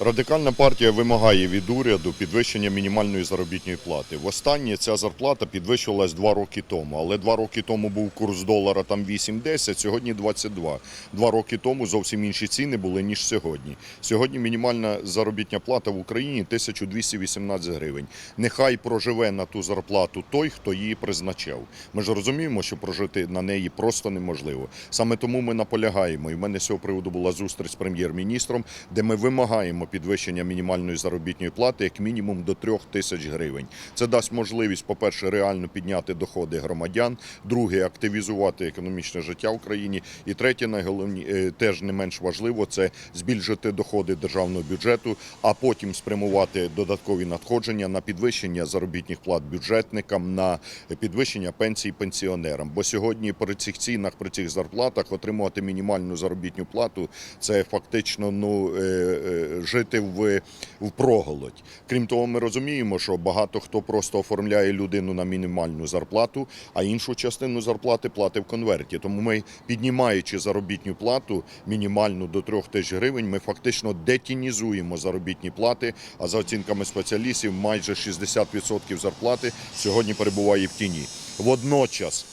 Радикальна партія вимагає від уряду підвищення мінімальної заробітної плати. Востаннє ця зарплата підвищувалась два роки тому, але два роки тому був курс долара там 8-10, сьогодні 22. Два роки тому зовсім інші ціни були, ніж сьогодні. Сьогодні мінімальна заробітня плата в Україні 1218 гривень. Нехай проживе на ту зарплату той, хто її призначав. Ми ж розуміємо, що прожити на неї просто неможливо. Саме тому ми наполягаємо, і в мене з цього приводу була зустріч з прем'єр-міністром, де ми вимагаємо підвищення мінімальної заробітної плати як мінімум до 3 тисяч гривень. Це дасть можливість, по-перше, реально підняти доходи громадян, друге активізувати економічне життя в країні. І третє, найголовні е, теж не менш важливо, це збільшити доходи державного бюджету, а потім спрямувати додаткові надходження на підвищення заробітних плат бюджетникам, на підвищення пенсій пенсіонерам. Бо сьогодні при цих цінах, при цих зарплатах отримувати мінімальну заробітну плату це фактично ну е, е, жити в, в проголодь. Крім того, ми розуміємо, що багато хто просто оформляє людину на мінімальну зарплату, а іншу частину зарплати платить в конверті. Тому ми, піднімаючи заробітну плату мінімальну до 3 тисяч гривень, ми фактично детінізуємо заробітні плати. А за оцінками спеціалістів, майже 60% зарплати сьогодні перебуває в тіні. Водночас.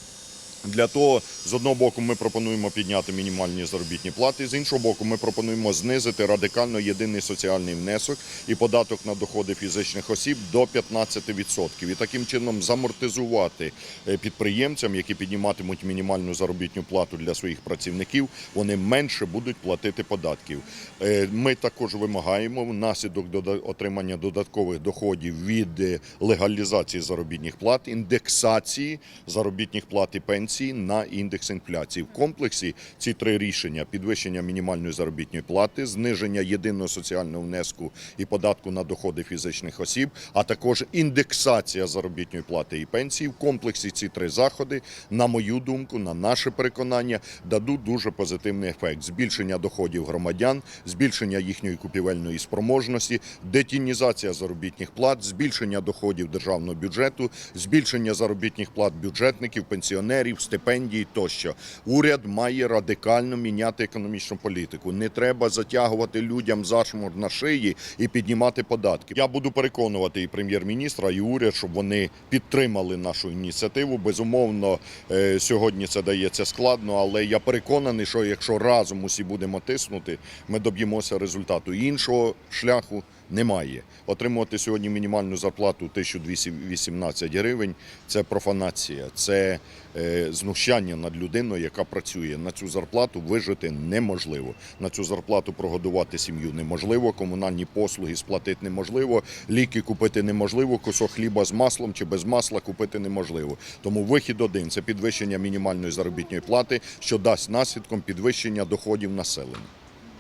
Для того, з одного боку, ми пропонуємо підняти мінімальні заробітні плати, з іншого боку, ми пропонуємо знизити радикально єдиний соціальний внесок і податок на доходи фізичних осіб до 15%. І таким чином замортизувати е, підприємцям, які підніматимуть мінімальну заробітну плату для своїх працівників, вони менше будуть платити податків. Е, Ми також вимагаємо внаслідок отримання додаткових доходів від е, легалізації заробітних плат, індексації заробітних плат і пенсій на індекс інфляції. В комплексі ці три рішення: підвищення мінімальної заробітної плати, зниження єдиного соціального внеску і податку на доходи фізичних осіб, а також індексація заробітної плати і пенсії. В комплексі ці три заходи, на мою думку, на наше переконання, дадуть дуже позитивний ефект: збільшення доходів громадян, збільшення їхньої купівельної спроможності, детінізація заробітних плат, збільшення доходів державного бюджету, збільшення заробітних плат бюджетників, пенсіонерів, стипендій тощо. Уряд має радикально міняти економічну політику. Не треба затягувати людям зашмор на шиї і піднімати податки. Я буду переконувати і прем'єр-міністра, і уряд, щоб вони підтримали нашу ініціативу. Безумовно, е, сьогодні це дається складно, але я переконаний, що якщо разом усі будемо тиснути, ми доб'ємося результату. Іншого шляху немає. Отримувати сьогодні мінімальну зарплату 1218 гривень це профанація, це е, знущання над людиною, яка працює. На цю зарплату вижити неможливо. На цю зарплату прогодувати сім'ю неможливо, комунальні послуги сплатити неможливо, ліки купити неможливо, кусок хліба з маслом чи без масла купити неможливо. Тому вихід один це підвищення мінімальної заробітної плати, що дасть наслідком підвищення доходів населення.